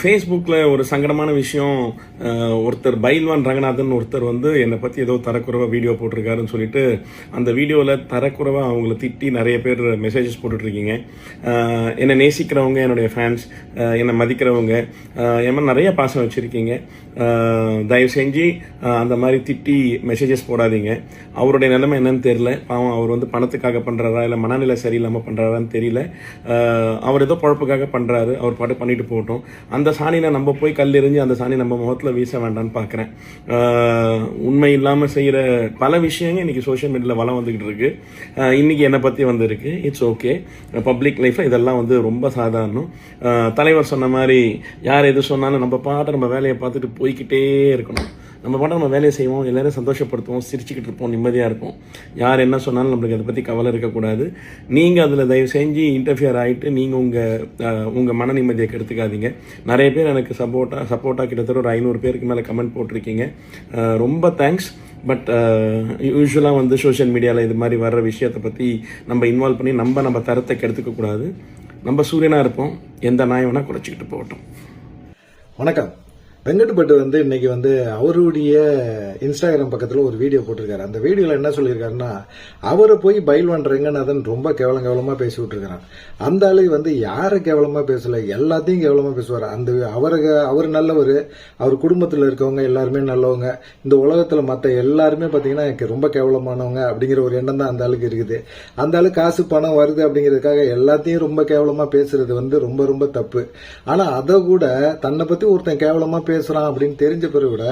ஃபேஸ்புக்கில் ஒரு சங்கடமான விஷயம் ஒருத்தர் பைல்வான் ரங்கநாதன் ஒருத்தர் வந்து என்னை பற்றி ஏதோ தரக்குறைவாக வீடியோ போட்டிருக்காருன்னு சொல்லிட்டு அந்த வீடியோவில் தரக்குறவாக அவங்கள திட்டி நிறைய பேர் மெசேஜஸ் போட்டுட்ருக்கீங்க. என்னை நேசிக்கிறவங்க என்னுடைய ஃபேன்ஸ் என்னை மதிக்கிறவங்க அஹ், என் நிறைய பாசம் வச்சுருக்கீங்க. தயவு செஞ்சு அந்த மாதிரி திட்டி மெசேஜஸ் போடாதீங்க. அவருடைய நிலைமை என்னன்னு தெரில பாவம் அவர் வந்து பணத்துக்காக பண்ணுறாரா இல்லை மனநிலை சரியில்லாமல் பண்ணுறாரான்னு தெரியல. அவர் ஏதோ பொழப்புக்காக பண்ணுறாரு அவர் பாட்டு பண்ணிட்டு போகட்டும். அந்த சாணியில் நம்ம போய் கல் எறிஞ்சு அந்த சாணி நம்ம முகத்தில் வீச வேண்டாம்னு பார்க்குறேன் உண்மை இல்லாமல் செய்கிற பல விஷயங்கள் இன்னைக்கு சோஷியல் மீடியாவில் வளம் வந்துக்கிட்டு இருக்கு. இன்றைக்கி இன்னைக்கு என்னை பற்றி வந்திருக்கு. இட்ஸ் ஓகே பப்ளிக் லைஃப்பில் இதெல்லாம் வந்து ரொம்ப சாதாரணம். தலைவர் சொன்ன மாதிரி யார் எது சொன்னாலும் நம்ம பாட்டு நம்ம வேலையை பார்த்துட்டு போய்க்கிட்டே இருக்கணும். நம்ம பாட்டு நம்ம வேலையை செய்வோம் எல்லோரும் சந்தோஷப்படுத்துவோம் சிரிச்சுக்கிட்டு இருப்போம் நிம்மதியாக இருக்கும். யார் என்ன சொன்னாலும் நம்மளுக்கு அதை பற்றி கவலை இருக்கக்கூடாது. நீங்கள் அதில் தயவு செஞ்சு இன்டர்ஃபியர் ஆகிட்டு நீங்கள் உங்கள் உங்கள் மன நிம்மதியை கெடுத்துக்காதீங்க. நிறைய பேர் எனக்கு சப்போர்ட்டாக சப்போர்ட்டாக கிட்டத்தட்ட ஒரு ஐநூறு பேருக்கு மேலே கமெண்ட் போட்டிருக்கீங்க. ரொம்ப தேங்க்ஸ் பட் யூஸ்வலாக வந்து சோஷியல் மீடியாவில் இது மாதிரி வர்ற விஷயத்தை பற்றி நம்ம இன்வால்வ் பண்ணி நம்ம நம்ம தரத்தை கெடுத்துக்கக்கூடாது. நம்ம சூரியனாக இருப்போம். எந்த நாய் வேணால் குறைச்சிக்கிட்டு போகட்டும். வணக்கம். வெங்கட்பட்டு வந்து இன்னைக்கு வந்து அவருடைய இன்ஸ்டாகிராம் பக்கத்தில் ஒரு வீடியோ போட்டிருக்காரு. அந்த வீடியோவில் என்ன சொல்லியிருக்காருன்னா அவரை போய் பைல்வான் ரெங்கநாதன் ரொம்ப கேவலம் கேவலமாக பேசி விட்டுருக்கிறான். அந்த ஆளு வந்து யாரை கேவலமாக பேசலை? எல்லாத்தையும் கேவலமாக பேசுவார். அந்த அவரை அவர் நல்லவர் அவர் குடும்பத்தில் இருக்கவங்க எல்லாருமே நல்லவங்க. இந்த உலகத்தில் மற்ற எல்லாருமே பார்த்தீங்கன்னா எனக்கு ரொம்ப கேவலமானவங்க அப்படிங்கிற ஒரு எண்ணம் தான் அந்த ஆளுக்கு இருக்குது. அந்த ஆளு காசு பணம் வருது அப்படிங்கிறதுக்காக எல்லாத்தையும் ரொம்ப கேவலமாக பேசுறது வந்து ரொம்ப ரொம்ப தப்பு. ஆனால் அதை கூட தன்னை பற்றி ஒருத்தன் கேவலமாக பேசுகிறான் அப்படின்னு தெரிஞ்ச பிறகு கூட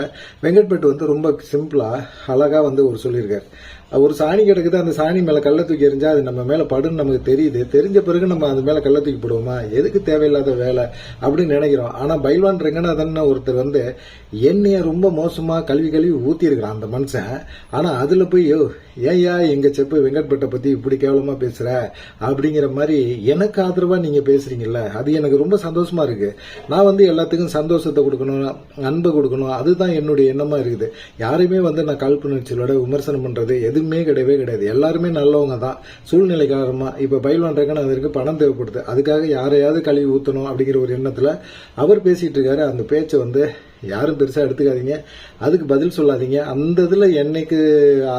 வெங்கட்பட்டு வந்து ரொம்ப சிம்பிளாக அழகாக வந்து ஒரு சொல்லியிருக்காரு. ஒரு சாணி கிடக்குது அந்த சாணி மேலே கல்லை தூக்கி எறிஞ்சா அது நம்ம மேலே படுன்னு நமக்கு தெரியுது. தெரிஞ்ச பிறகு நம்ம அது மேலே கள்ள தூக்கி போடுவோமா? எதுக்கு தேவையில்லாத வேலை அப்படின்னு நினைக்கிறோம். ஆனால் பைல்வான் ரெங்கநாதன் ஒருத்தர் வந்து என்னைய ரொம்ப மோசமாக கல்வி கல்வி ஊற்றிருக்கிறான் அந்த மனுஷன். ஆனால் அதில் போய் யோ ஏய்யா எங்கள் செப்பு வெங்கட்பட்டை பற்றி இப்படி கேவலமாக பேசுகிற அப்படிங்கிற மாதிரி எனக்கு ஆதரவாக நீங்கள் பேசுறீங்கல்ல அது எனக்கு ரொம்ப சந்தோஷமா இருக்குது நான் வந்து எல்லாத்துக்கும் சந்தோஷத்தை கொடுக்கணும் அன்பை கொடுக்கணும். அதுதான் என்னுடைய எண்ணமாக இருக்குது. யாரையுமே வந்து நான் காழ்ப்புணர்ச்சியோட விமர்சனம் பண்ணுறது எதுவுமே கிடையவே கிடையாது. எல்லாருமே நல்லவங்க தான். சூழ்நிலை காரணமாக இப்போ பயில் பயில்வான் அதற்கு பணம் தேவைப்படுது. அதுக்காக யாரையாவது கழுவி ஊற்றணும் அப்படிங்கிற ஒரு எண்ணத்தில் அவர் பேசிகிட்டு இருக்காரு. அந்த பேச்சை வந்து யாரும் பெருசாக எடுத்துக்காதீங்க. அதுக்கு பதில் சொல்லாதீங்க. அந்த இதில் என்னைக்கு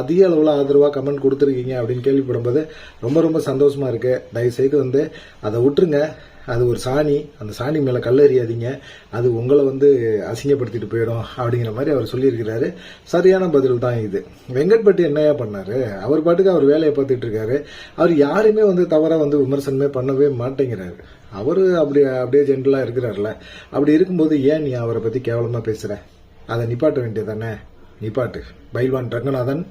அதிக அளவில் ஆதரவாக கமெண்ட் கொடுத்துருக்கீங்க அப்படின்னு கேள்விப்படும்போது ரொம்ப ரொம்ப சந்தோஷமாக இருக்குது தயவுசெய்து வந்து அதை விட்டுருங்க. அது ஒரு சாணி. அந்த சாணி மேலே கல்லெறியாதீங்க அது உங்களை வந்து அசிங்கப்படுத்திட்டு போயிடும் அப்படிங்கிற மாதிரி அவர் சொல்லியிருக்கிறாரு. சரியான பதில் தான் இது. வெங்கட்பட்டி என்னையா பண்ணாரு? அவர் பாட்டுக்கு அவர் வேலையை பார்த்துட்டு இருக்காரு. அவர் யாருமே வந்து தவறாக வந்து விமர்சனமே பண்ணவே மாட்டேங்கிறாரு. அவர் அப்படி அப்படியே ஜென்ரலாக இருக்கிறார்ல. அப்படி இருக்கும்போது ஏன் நீ அவரை பற்றி கேவலமாக பேசுகிற அதை நிப்பாட்ட வேண்டியதானே நிப்பாட்டு. பைல்வான் ரங்கநாதன்